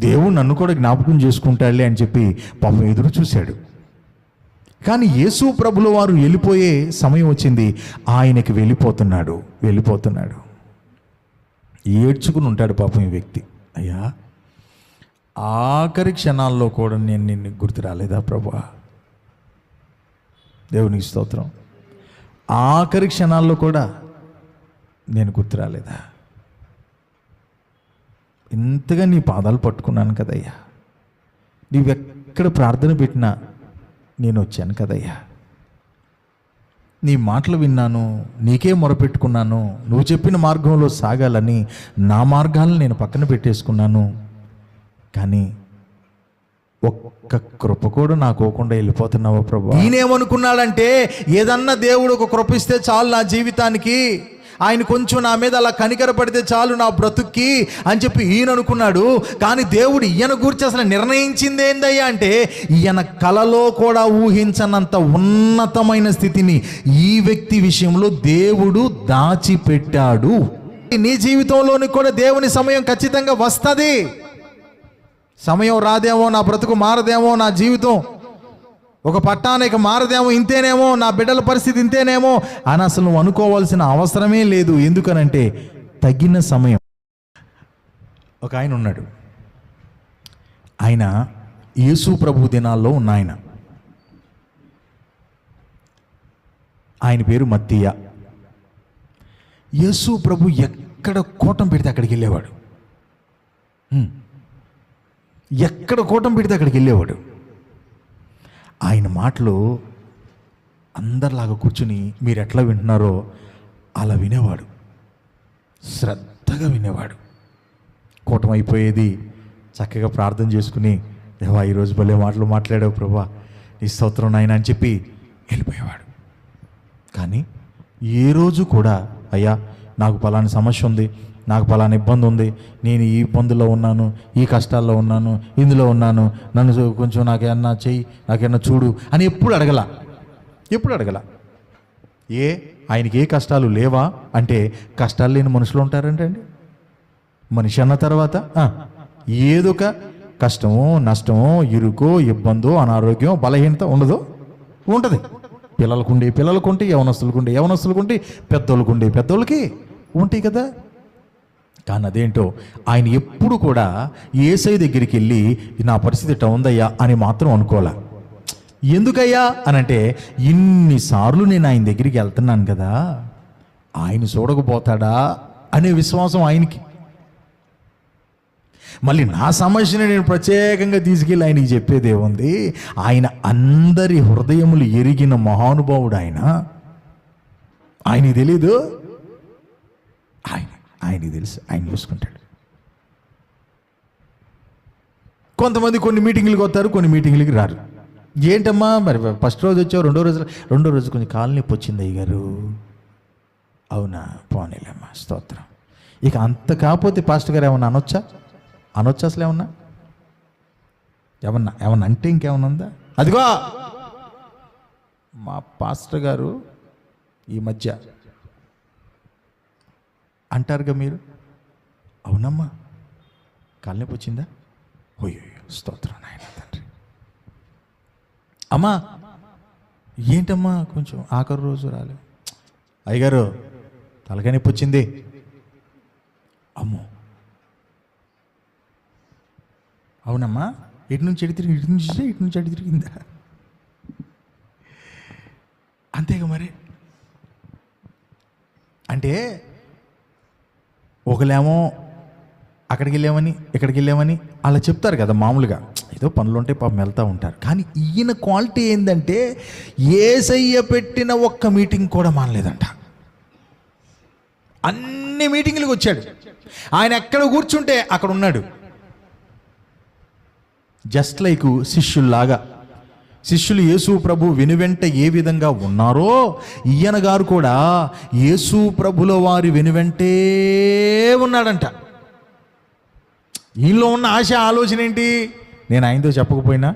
దేవుడు నన్ను కూడా జ్ఞాపకం చేసుకుంటాడులే అని చెప్పి పాపం ఎదురు చూశాడు. కానీ యేసు ప్రభుల వారు వెళ్ళిపోయే సమయం వచ్చింది. ఆయనకి వెళ్ళిపోతున్నాడు వెళ్ళిపోతున్నాడు. ఏడ్చుకుని ఉంటాడు పాపం ఈ వ్యక్తి. అయ్యా ఆఖరి క్షణాల్లో కూడా నేను నిన్ను గుర్తు రాలేదా ప్రభా? దేవునికి స్తోత్రం. ఆఖరి క్షణాల్లో కూడా నేను గుర్తు రాలేదా? ఇంతగా నీ పాదాలు పట్టుకున్నాను కదయ్యా. నీవెక్కడ ప్రార్థన పెట్టినా నేను వచ్చాను కదయ్యా. నీ మాటలు విన్నాను నీకే మొరపెట్టుకున్నాను నువ్వు చెప్పిన మార్గంలో సాగాలని నా మార్గాలను నేను పక్కన పెట్టేసుకున్నాను. కానీ ఒక్క కృప కూడా నాకోకుండా వెళ్ళిపోతున్నావా ప్రభు? నేనేమనుకున్నాడంటే ఏదన్నా దేవుడు ఒక కృప ఇస్తే చాలు నా జీవితానికి. ఆయన కొంచెం నా మీద అలా కనికరపడితే చాలు నా బ్రతుక్కి అని చెప్పి ఈయన అనుకున్నాడు. కానీ దేవుడు ఈయన గురించి అసలు నిర్ణయించింది ఏందయ్యా అంటే ఈయన కలలో కూడా ఊహించనంత ఉన్నతమైన స్థితిని ఈ వ్యక్తి విషయంలో దేవుడు దాచిపెట్టాడు. నీ జీవితంలోని కూడా దేవుని సమయం ఖచ్చితంగా వస్తుంది. సమయం రాదేమో నా బ్రతుకు మారదేమో నా జీవితం ఒక పట్టానికి మారదేమో ఇంతేనేమో నా బిడ్డల పరిస్థితి ఇంతేనేమో అని అసలు నువ్వు అనుకోవాల్సిన అవసరమే లేదు. ఎందుకనంటే తగిన సమయం. ఒక ఆయన ఉన్నాడు. ఆయన యేసు ప్రభు దినాల్లో ఉన్న ఆయన. ఆయన పేరు మత్తీయ. యేసు ప్రభు ఎక్కడ కోటం పెడితే అక్కడికి వెళ్ళేవాడు? ఎక్కడ కూటం పెడితే అక్కడికి వెళ్ళేవాడు? ఆయన మాటలు అందరిలాగా కూర్చుని మీరు ఎట్లా వింటున్నారో అలా వినేవాడు. శ్రద్ధగా వినేవాడు. కూటమైపోయేది చక్కగా ప్రార్థన చేసుకుని దేవా ఈరోజు భలే మాటలు మాట్లాడావు ప్రభా. నీ స్తోత్రం నాయన అని చెప్పి వెళ్ళిపోయేవాడు. కానీ ఏ రోజు కూడా అయ్యా నాకు పలాని సమస్య ఉంది. నాకు పలానా ఇబ్బంది ఉంది. నేను ఈ ఇబ్బందుల్లో ఉన్నాను ఈ కష్టాల్లో ఉన్నాను ఇందులో ఉన్నాను. నన్ను కొంచెం నాకేమన్నా చెయ్యి నాకేమన్నా చూడు అని ఎప్పుడు అడగల. ఎప్పుడు అడగల. ఏ ఆయనకి ఏ కష్టాలు లేవా? అంటే కష్టాలు లేని మనుషులు ఉంటారంటే అండి మనిషి అన్న తర్వాత ఏదొక కష్టమో నష్టమో ఇరుకో ఇబ్బందో అనారోగ్యం బలహీనత ఉండదు. ఉంటుంది. పిల్లలకుండే పిల్లలకుంటే యవనస్తులకుండే యవనస్తులకుంటే పెద్దోళ్ళకుండే పెద్దోళ్ళకి ఉంటాయి కదా. కానీ అదేంటో ఆయన ఎప్పుడు కూడా ఏసై దగ్గరికి వెళ్ళి నా పరిస్థితి ఇట్లా ఉందయ్యా? అని మాత్రం అనుకోలే. ఎందుకయ్యా? అని అంటే ఇన్నిసార్లు నేను ఆయన దగ్గరికి వెళ్తున్నాను కదా ఆయన చూడకపోతాడా? అనే విశ్వాసం ఆయనకి. మళ్ళీ నా సమస్యని నేను ప్రత్యేకంగా తీసుకెళ్ళి ఆయనకి చెప్పేదే ఉంది ఆయన అందరి హృదయములు ఎరిగిన మహానుభావుడు ఆయన. ఆయనకి తెలీదు? ఆయన. ఆయనకి తెలుసు ఆయన చూసుకుంటాడు. కొంతమంది కొన్ని మీటింగ్లకు వస్తారు కొన్ని మీటింగ్లకి రారు. ఏంటమ్మా మరి ఫస్ట్ రోజు వచ్చావు రెండో రోజు రెండో రోజు కొంచెం కాలు నొప్పి వచ్చింది అయ్య గారు అవునా? పోనీలేమ్మా స్తోత్రం. ఇక అంత కాకపోతే పాస్టర్ గారు ఏమన్నా అనొచ్చా? అనొచ్చా అసలు ఏమన్నా? ఏమన్నా ఏమన్నా అంటే ఇంకేమన్నా ఉందా? అదిగో! మా పాస్టర్ గారు ఈ మధ్య అంటారుగా మీరు? అవునమ్మా. కాలనొప్పి వచ్చిందా? అయ్యో స్తోత్రం నాయన తండ్రి. అమ్మా ఏంటమ్మా కొంచెం ఆఖరి రోజు రాలే. అయ్యగారు తలకాయ నొప్పి వచ్చింది. అమ్మో. అవునమ్మా ఇటు నుంచి ఎటు తిరిగి ఇటు నుంచి ఇటు నుంచి అటు తిరిగిందా? అంతేగా మరి. అంటే ఒకలేమో అక్కడికి వెళ్ళామని ఇక్కడికి వెళ్ళామని అలా చెప్తారు కదా మామూలుగా. ఏదో పనులు ఉంటే పాపం వెళ్తూ ఉంటారు. కానీ ఈయన క్వాలిటీ ఏంటంటే ఏసయ్య పెట్టిన ఒక్క మీటింగ్ కూడా మానలేదంట. అన్ని మీటింగ్లకు వచ్చాడు. ఆయన ఎక్కడ కూర్చుంటే అక్కడ ఉన్నాడు. జస్ట్ లైక్ శిష్యుల్లాగా శిష్యులు యేసు ప్రభు వెనువెంట ఏ విధంగా ఉన్నారో ఈయన గారు కూడా యేసు ప్రభుల వారి వెనువెంటే ఉన్నాడంట. ఈలో ఉన్న ఆశ ఆలోచన ఏంటి? నేను ఆయనతో చెప్పకపోయినా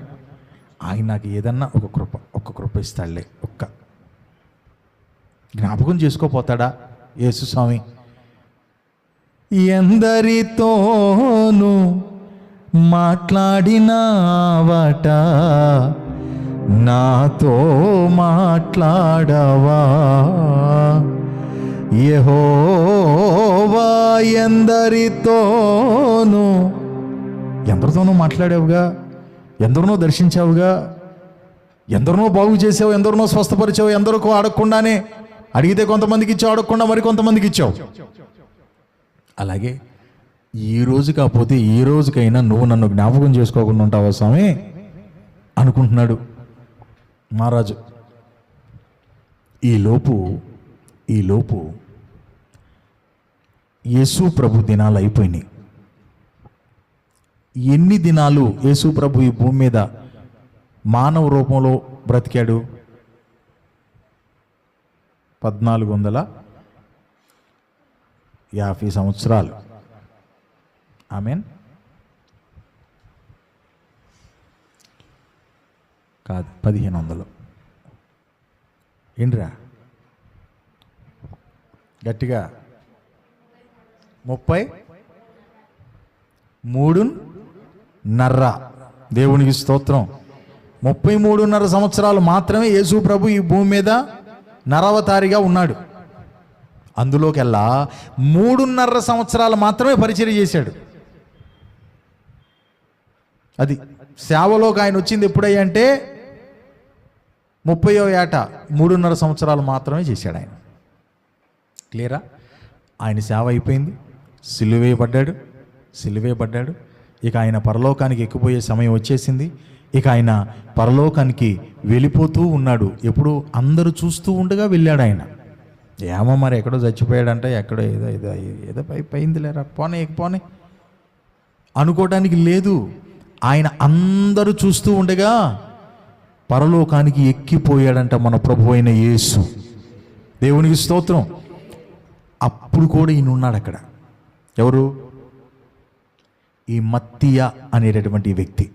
ఆయన నాకు ఏదన్నా ఒక కృప ఒక్క కృప ఇస్తాడులే ఒక్క. జ్ఞాపకం చేసుకోపోతాడా? యేసుస్వామి స్వామి. ఎందరితోను మాట్లాడినావట నాతో మాట్లాడవా? యెహోవా ఎందరితోనూ ఎందరితోనూ మాట్లాడావుగా? ఎందరినో దర్శించావుగా? ఎందరినో బాగు చేసావు? ఎందరినో స్వస్థపరిచావు? ఎందరికో అడగకుండానే అడిగితే కొంతమందికి ఇచ్చావు అడగకుండా మరి కొంతమందికి ఇచ్చావు. అలాగే ఈ రోజు కాకపోతే ఈ రోజుకైనా నువ్వు నన్ను జ్ఞాపకం చేసుకోకుండా ఉంటావా స్వామి? అనుకుంటున్నాడు. మహారాజు ఈలోపు ఈలోపు యేసు ప్రభు దినాలు అయిపోయినాయి. ఎన్ని దినాలు యేసు ప్రభు ఈ భూమి మీద మానవ రూపంలో బ్రతికాడు? పద్నాలుగు వందల యాభై సంవత్సరాలు. ఐ మీన్ కాదు పదిహేను వందలు. ఏంట్రా? గట్టిగా. ముప్పై మూడు నర్ర దేవునికి స్తోత్రం. ముప్పై మూడున్నర సంవత్సరాలు మాత్రమే యేసు ప్రభు ఈ భూమి మీద నరవతారిగా ఉన్నాడు. అందులోకెల్లా మూడున్నర సంవత్సరాలు మాత్రమే పరిచయం చేశాడు. అది సేవలోకి ఆయన వచ్చింది ఎప్పుడయ్యా అంటే ముప్పయో ఏట మూడున్నర సంవత్సరాలు మాత్రమే చేశాడు ఆయన. క్లియరా? ఆయన సేవ అయిపోయింది. సిలువేయబడ్డాడు సిలువేయబడ్డాడు ఇక ఆయన పరలోకానికి ఎక్కిపోయే సమయం వచ్చేసింది. ఇక ఆయన పరలోకానికి వెళ్ళిపోతూ ఉన్నాడు. ఎప్పుడు అందరూ చూస్తూ ఉండగా వెళ్ళాడు ఆయన. ఏమో మరి ఎక్కడో చచ్చిపోయాడంట ఎక్కడో ఏదో ఏదో ఏదో పై పోయింది లేరా పోనే ఇక అనుకోవడానికి లేదు. ఆయన అందరూ చూస్తూ ఉండగా పరలోకానికి ఎక్కిపోయాడంట మన ప్రభు అయిన యేసు. దేవునికి స్తోత్రం. అప్పుడు కూడా ఈయన ఉన్నాడు అక్కడ. ఎవరు? ఈ మత్తియ అనేటటువంటి వ్యక్తి.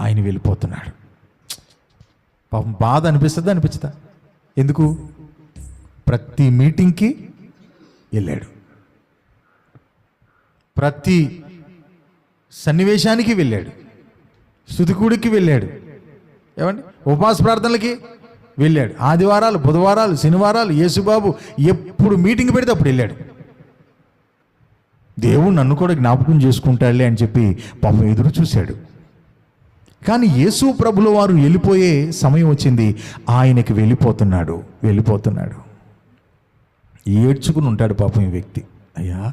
ఆయన వెళ్ళిపోతున్నాడు. పాపం బాధ అనిపిస్తుందా? అనిపించదా? ఎందుకు? ప్రతి మీటింగ్కి వెళ్ళాడు. ప్రతి సన్నివేశానికి వెళ్ళాడు. స్థుతికూడికి వెళ్ళాడు. ఏమండి? ఉపవాస ప్రార్థనలకి వెళ్ళాడు. ఆదివారాలు బుధవారాలు శనివారాలు యేసుబాబు ఎప్పుడు మీటింగ్ పెడితే అప్పుడు వెళ్ళాడు. దేవుడు నన్ను కూడా జ్ఞాపకం చేసుకుంటాడులే అని చెప్పి పాపం ఎదురు చూశాడు. కానీ యేసు ప్రభుల వారు వెళ్ళిపోయే సమయం వచ్చింది. ఆయనకి వెళ్ళిపోతున్నాడు వెళ్ళిపోతున్నాడు. ఏడ్చుకుని ఉంటాడు పాపం ఈ వ్యక్తి. అయ్యా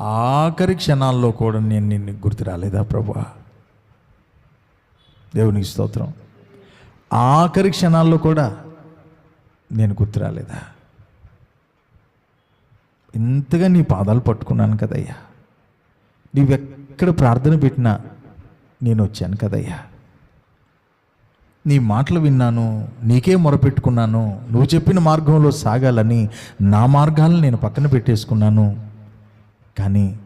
ఆఖరి క్షణాల్లో కూడా నేను నిన్ను గుర్తు రాలేదా ప్రభా? దేవునికి స్తోత్రం. ఆఖరి క్షణాల్లో కూడా నేను గుర్తు రాలేదా ఇంతగా నీ పాదాలు పట్టుకున్నాను కదయ్యా. నీవెక్కడ ప్రార్థన పెట్టినా నేను వచ్చాను కదయ్యా. నీ మాటలు విన్నాను నీకే మొరపెట్టుకున్నాను నువ్వు చెప్పిన మార్గంలో సాగాలని నా మార్గాలను నేను పక్కన పెట్టేసుకున్నాను. కానీ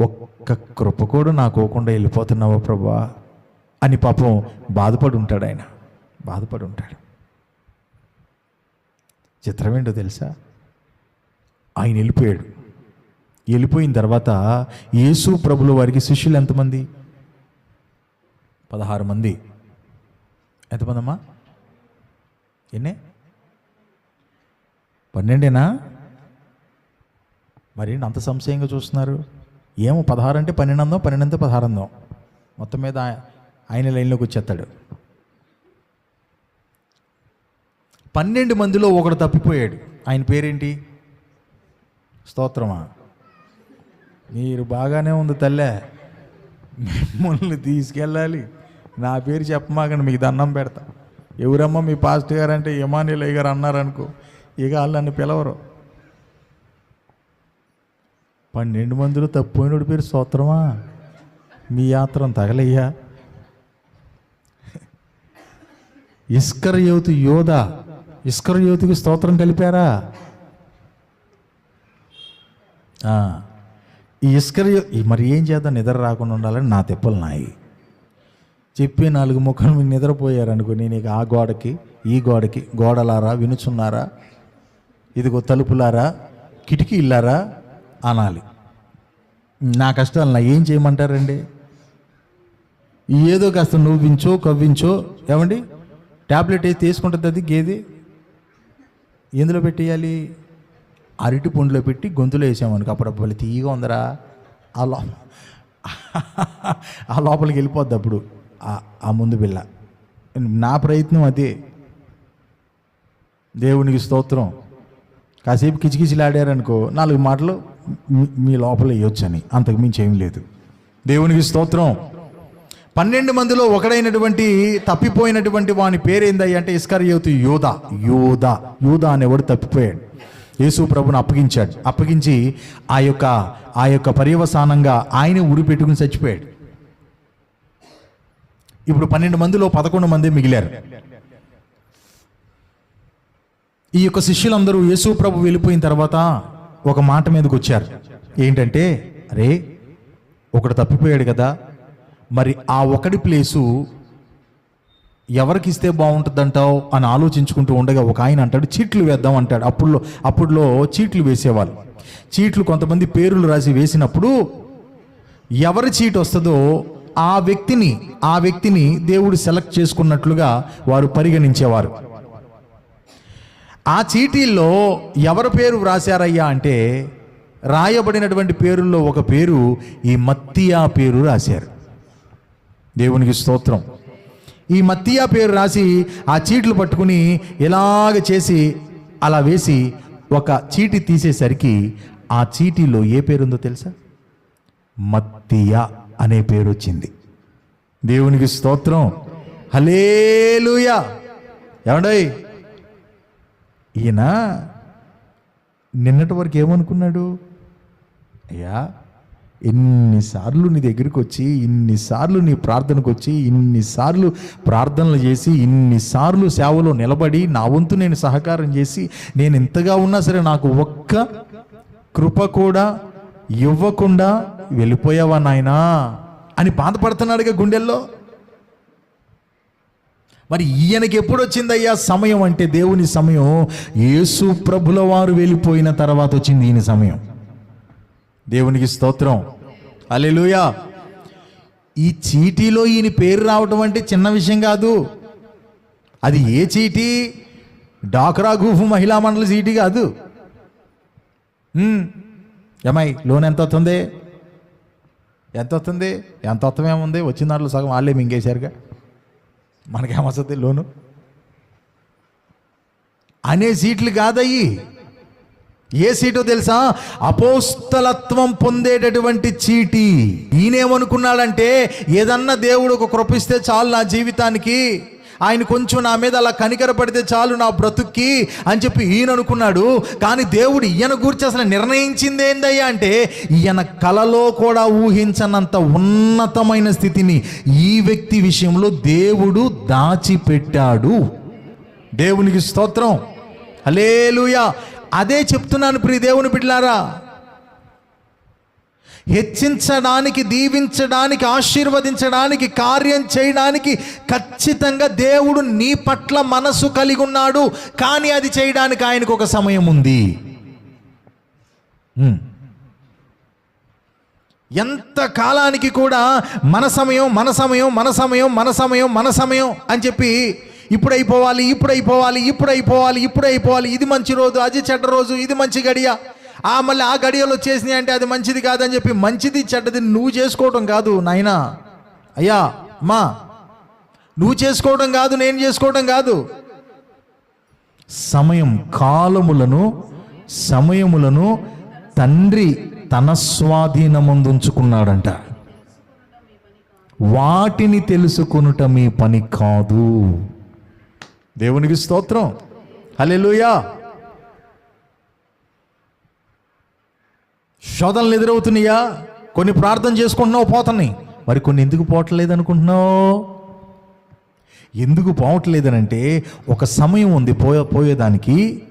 ఒక్క కృప కూడా నాకోకుండా వెళ్ళిపోతున్నావా ప్రభా? అని పాపం బాధపడి ఉంటాడు ఆయన బాధపడి ఉంటాడు చిత్రం ఏంటో తెలుసా? ఆయన వెళ్ళిపోయాడు. వెళ్ళిపోయిన తర్వాత యేసు ప్రభుల వారికి శిష్యులు ఎంతమంది? పదహారు మంది. ఎంతమంది అమ్మా ఎన్నే? పన్నెండేనా? మరి అంత సంశయంగా చూస్తున్నారు? ఏమో పదహారు అంటే పన్నెండు అందాం పన్నెండు అంతా పదహారు అందాం. మొత్తం మీద ఆయన లైన్లోకి వచ్చేస్తాడు. పన్నెండు మందిలో ఒకడు తప్పిపోయాడు. ఆయన పేరేంటి? స్తోత్రమా? మీరు బాగానే ఉంది తల్లే. మిమ్మల్ని తీసుకెళ్ళాలి. నా పేరు చెప్పమాకండి మీకు దండం పెడతా. ఎవరమ్మా మీ పాస్ట్ గారు అంటే యమానీలయ్య గారు అన్నారనుకో ఇక వాళ్ళు నన్ను పిలవరు. పన్నెండు మందిలో తప్పిపోయినోడి పేరు స్తోత్రమా? మీ యాత్రం తగలయ్యా. ఇస్కర్ యోధ. ఇస్కర్ స్తోత్రం కలిపారా? ఈ ఇస్కర్ మరి ఏం చేద్దాం? నిద్ర రాకుండా ఉండాలని నా తిప్పలు నాయి. చెప్పి నాలుగు ముఖాలు మీరు నిద్రపోయారు అనుకో నేను ఆ గోడకి ఈ గోడకి గోడలారా వినుచున్నారా? ఇదిగో తలుపులారా కిటికీ ఇల్లారా అనాలి. నా కష్టాలు నా ఏం చేయమంటారండి? ఏదో కాస్త నువ్వించో కవ్వించో ఏమండి? ట్యాబ్లెట్ వేసి తీసుకుంటుంది అది? గేది? ఎందులో పెట్టేయాలి? అరటి పండులో పెట్టి గొంతులో వేసామనుకో అప్పుడప్పుడు తీయగా ఉందరా. ఆ లో ఆ లోపలికి వెళ్ళిపోద్ది అప్పుడు ఆ- ముందు పిల్ల. నా ప్రయత్నం అదే. దేవునికి స్తోత్రం. కాసేపు కిచకిచిలాడారనుకో నాలుగు మాటలు మీ- మీ లోపల వేయొచ్చని. అంతకు మించి ఏం లేదు. దేవునికి స్తోత్రం. పన్నెండు మందిలో ఒకడైనటువంటి తప్పిపోయినటువంటి వాని పేరేందయ్య అంటే ఇస్కరియోతు యోధ యోధ యోధ అనేవాడు తప్పిపోయాడు. యేసు ప్రభుని అప్పగించాడు. అప్పగించి ఆ యొక్క ఆ యొక్క పర్యవసానంగా ఆయన ఉరి పెట్టుకుని చచ్చిపోయాడు. ఇప్పుడు పన్నెండు మందిలో పదకొండు మంది మిగిలారు. ఈ యొక్క శిష్యులందరూ యేసు ప్రభు వెళ్ళిపోయిన తర్వాత ఒక మాట మీదకి వచ్చారు. ఏంటంటే అరే ఒకడు తప్పిపోయాడు కదా మరి ఆ ఒకటి ప్లేసు ఎవరికి ఇస్తే బాగుంటుందంటావు అని ఆలోచించుకుంటూ ఉండగా ఒక ఆయన అంటాడు చీట్లు వేద్దాం అంటాడు. అప్పుడులో అప్పుడులో చీట్లు వేసేవాళ్ళు. చీట్లు కొంతమంది పేర్లు రాసి వేసినప్పుడు ఎవరి చీట్ వస్తుందో ఆ వ్యక్తిని ఆ వ్యక్తిని దేవుడు సెలెక్ట్ చేసుకున్నట్లుగా వారు పరిగణించేవారు. ఆ చీటీల్లో ఎవరి పేరు వ్రాశారయ్యా అంటే రాయబడినటువంటి పేరుల్లో ఒక పేరు ఈ మత్తియా పేరు రాశారు. దేవునికి స్తోత్రం. ఈ మత్తియా పేరు రాసి ఆ చీట్లు పట్టుకుని ఇలాగ చేసి అలా వేసి ఒక చీటి తీసేసరికి ఆ చీటీలో ఏ పేరుందో తెలుసా? మత్తియా అనే పేరు వచ్చింది దేవునికి స్తోత్రం. హలేలుయా ఏమండోయ్? ఈయన నిన్నటి వరకు ఏమనుకున్నాడు? అయ్యా ఎన్నిసార్లు నీ దగ్గరికి వచ్చి ఇన్నిసార్లు నీ ప్రార్థనకు వచ్చి ఇన్నిసార్లు ప్రార్థనలు చేసి ఇన్నిసార్లు సేవలో నిలబడి నా వంతు నేను సహకారం చేసి నేను ఎంతగా ఉన్నా సరే నాకు ఒక్క కృప కూడా ఇవ్వకుండా వెళ్ళిపోయావా నాయనా అని బాధపడుతున్నాడుగా గుండెల్లో. మరి ఈయనకి ఎప్పుడు వచ్చిందయ్యా సమయం అంటే దేవుని సమయం. యేసు ప్రభుల వారు వెళ్ళిపోయిన తర్వాత వచ్చింది ఈయన సమయం. దేవునికి స్తోత్రం. అలెలుయా ఈ చీటీలో ఈయన పేరు రావటం అంటే చిన్న విషయం కాదు. అది ఏ చీటీ? డాక్రా గూఫ్ మహిళా మండలి చీటీ కాదు. ఏమై లోన్ ఎంత వస్తుంది? ఎంత వస్తుంది? ఎంత వస్తమేముంది వచ్చిన దాంట్లో సగం వాళ్ళే మింగేశారుగా. మనకేమొస్తుంది లోను? అనే సీట్లు కాదయ్యి. ఏ సీటో తెలుసా? అపోస్తలత్వం పొందేటటువంటి చీటి. ఈయనేమనుకున్నాడంటే ఏదన్నా దేవుడు ఒక కృపిస్తే చాలు నా జీవితానికి ఆయన కొంచెం నా మీద అలా కనికరపడితే చాలు నా బ్రతుక్కి అని చెప్పి ఈయన అనుకున్నాడు కానీ దేవుడు ఈయన గురించి అసలు నిర్ణయించింది ఏందయ్యా అంటే ఈయన కలలో కూడా ఊహించనంత ఉన్నతమైన స్థితిని ఈ వ్యక్తి విషయంలో దేవుడు దాచిపెట్టాడు. దేవునికి స్తోత్రం. అలేలుయా అదే చెప్తున్నాను ప్రియ దేవుని బిడ్డలారా. హెచ్చించడానికి దీవించడానికి ఆశీర్వదించడానికి కార్యం చేయడానికి ఖచ్చితంగా దేవుడు నీ పట్ల మనసు కలిగి ఉన్నాడు. కానీ అది చేయడానికి ఆయనకు ఒక సమయం ఉంది. ఎంత కాలానికి కూడా మన సమయం మన సమయం మన సమయం మన సమయం మన సమయం అని చెప్పి ఇప్పుడు అయిపోవాలి ఇప్పుడు అయిపోవాలి ఇప్పుడు అయిపోవాలి ఇప్పుడు అయిపోవాలి ఇది మంచి రోజు అది చెడ్డ రోజు ఇది మంచి గడియ. ఆ మళ్ళీ ఆ గడియలో చేసినాయి అంటే అది మంచిది కాదని చెప్పి మంచిది చెడ్డది నువ్వు చేసుకోవడం కాదు నాయనా. అయ్యా మా నువ్వు చేసుకోవడం కాదు నేను చేసుకోవడం కాదు. సమయం కాలములను సమయములను తండ్రి తన స్వాధీనముందుంచుకున్నాడంట. వాటిని తెలుసుకొనుట మీ పని కాదు. దేవునికి స్తోత్రం. హలెలుయా శోధనలు ఎదురవుతున్నాయా? కొన్ని ప్రార్థన చేసుకుంటున్నావు పోతున్నాయి మరి కొన్ని ఎందుకు పోవట్లేదు అనుకుంటున్నావు ఎందుకు పోవట్లేదనంటే ఒక సమయం ఉంది పోయే పోయేదానికి.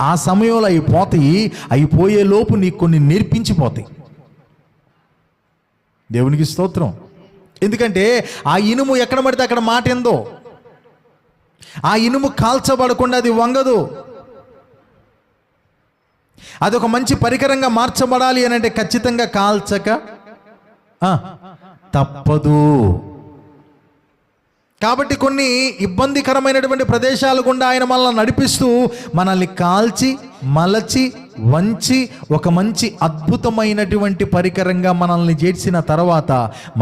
ఆ సమయంలో అవి పోతాయి. అవి పోయే లోపు నీకు కొన్ని నేర్పించిపోతాయి. దేవునికి స్తోత్రం. ఎందుకంటే ఆ ఇనుము ఎక్కడ పడితే అక్కడ మాట ఎందో? ఆ ఇనుము కాల్చబడకుండా అది వంగదు. అదొక మంచి పరికరంగా మార్చబడాలి అని అంటే ఖచ్చితంగా కాల్చక తప్పదు. కాబట్టి కొన్ని ఇబ్బందికరమైనటువంటి ప్రదేశాలు గుండా ఆయన మనల్ని నడిపిస్తూ మనల్ని కాల్చి మలచి వంచి ఒక మంచి అద్భుతమైనటువంటి పరికరంగా మనల్ని చేర్చిన తర్వాత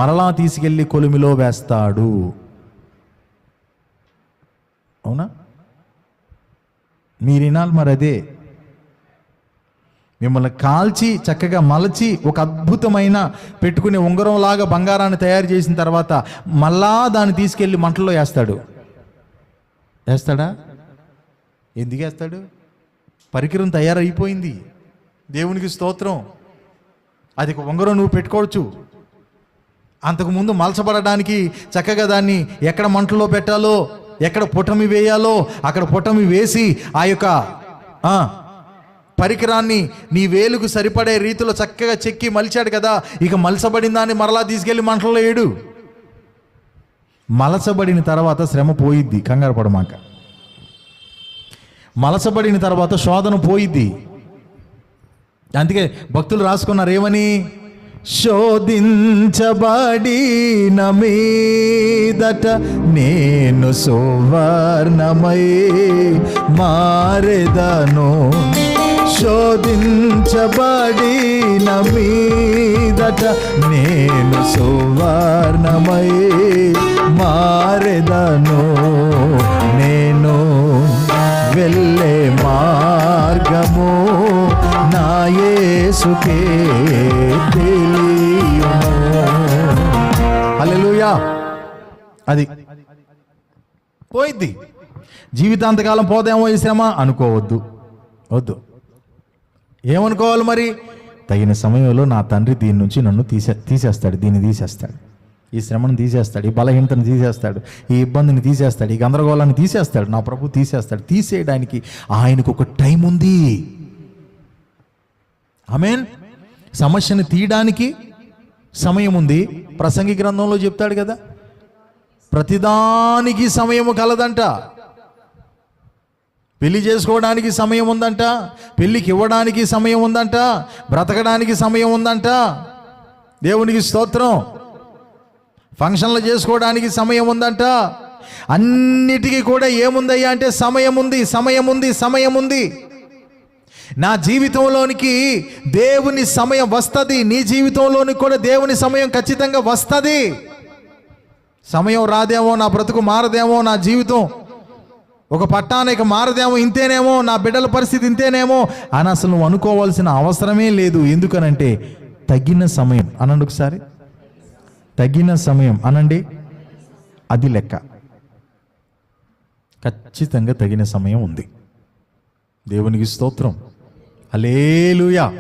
మరలా తీసుకెళ్ళి కొలిమిలో వేస్తాడు. అవునా? మీరు వినాలి మరి అదే. మిమ్మల్ని కాల్చి చక్కగా మలచి ఒక అద్భుతమైన పెట్టుకునే ఉంగరంలాగా బంగారాన్ని తయారు చేసిన తర్వాత మళ్ళా దాన్ని తీసుకెళ్ళి మంటల్లో వేస్తాడు. వేస్తాడా? ఎందుకు వేస్తాడు? పరికరం తయారైపోయింది. దేవునికి స్తోత్రం. అది ఒక ఉంగరం నువ్వు పెట్టుకోవచ్చు. అంతకుముందు మలచబడడానికి చక్కగా దాన్ని ఎక్కడ మంటలో పెట్టాలో ఎక్కడ పుటమి వేయాలో అక్కడ పుటమి వేసి ఆ యొక్క పరికరాన్ని నీ వేలుకు సరిపడే రీతిలో చక్కగా చెక్కి మలిచాడు కదా ఇక మలసబడిందా అని మరలా తీసుకెళ్ళి మంటలో ఏడు. మలసబడిన తర్వాత శ్రమ పోయిద్ది కంగారు పడమాక. మలసబడిన తర్వాత శోధన పోయిద్ది. అందుకే భక్తులు రాసుకున్నారు ఏమని శోధించబడి మీదట నేను సువర్ణమై మారెదను. శోధించబడి మీదట నేను సువర్ణమై మారెదను. నేను వెళ్ళే మార్గము నాయసుకే అది పోయిద్ది. జీవితాంతకాలం పోదేమో ఈ శ్రమ అనుకోవద్దు. వద్దు. ఏమనుకోవాలి మరి? తగిన సమయంలో నా తండ్రి దీని నుంచి నన్ను తీసే తీసేస్తాడు దీన్ని తీసేస్తాడు. ఈ శ్రమను తీసేస్తాడు ఈ బలహీనతను తీసేస్తాడు ఈ ఇబ్బందిని తీసేస్తాడు ఈ గందరగోళాన్ని తీసేస్తాడు నా ప్రభు తీసేస్తాడు. తీసేయడానికి ఆయనకు ఒక టైం ఉంది. మీన్ సమస్యను తీయడానికి సమయం ఉంది. ప్రసంగి గ్రంథంలో చెప్తాడు కదా ప్రతిదానికి సమయము కలదంట. పెళ్ళి చేసుకోవడానికి సమయం ఉందంట. పెళ్ళికి ఇవ్వడానికి సమయం ఉందంట. బ్రతకడానికి సమయం ఉందంట. దేవునికి స్తోత్రం. ఫంక్షన్లు చేసుకోవడానికి సమయం ఉందంట. అన్నిటికీ కూడా ఏముందయ్యా అంటే సమయం ఉంది సమయం ఉంది సమయం ఉంది. నా జీవితంలోనికి దేవుని సమయం వస్తుంది. నీ జీవితంలోనికి కూడా దేవుని సమయం ఖచ్చితంగా వస్తుంది. సమయం రాదేమో నా బ్రతుకు మారదేమో నా జీవితం ఒక పట్టానికి మారదేమో ఇంతేనేమో నా బిడ్డల పరిస్థితి ఇంతేనేమో అని అసలు నువ్వు అనుకోవాల్సిన అవసరమే లేదు. ఎందుకనంటే తగిన సమయం. అనండి ఒకసారి. తగిన సమయం. అనండి. అది లెక్క. ఖచ్చితంగా తగిన సమయం ఉంది. దేవునికి స్తోత్రం. అలేలుయా